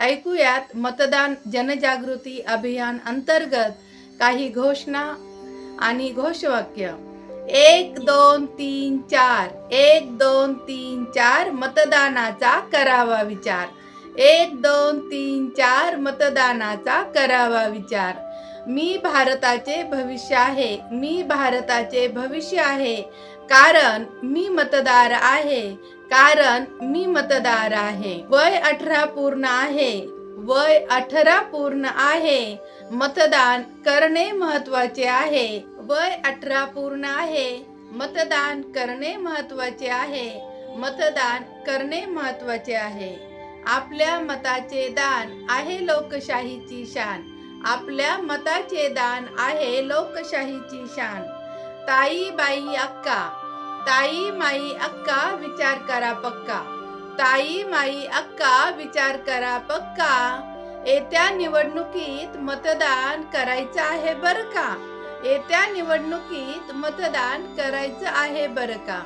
ऐकूयात मतदान जनजागृती अभियान अंतर्गत काही घोषणा आणि घोषवाक्य. एक दोन तीन चार. एक दोन तीन चार मतदानाचा करावा विचार. एक दोन तीन चार मतदानाचा करावा विचार. मी भारताचे भविष्य आहे. मी भारताचे भविष्य आहे. कारण मी मतदार आहे. कारण मी मतदार आहे. वय अठरा पूर्ण आहे. वय अठरा पूर्ण आहे. मतदान करणे महत्त्वाचे आहे. वय अठरा पूर्ण आहे. मतदान करणे महत्त्वाचे आहे. मतदान करणे महत्त्वाचे आहे. आपल्या मताचे दान आहे लोकशाहीची शान. आपल्या मताचे दान आहे लोकशाहीची शान. ताई बाई अक्का ताई माई अक्का विचार करा पक्का ताई माई अक्का विचार करा पक्का येत्या निवडणुकीत मतदान करायचं आहे बरं का येत्या निवडणुकीत मतदान करायचं आहे बरं का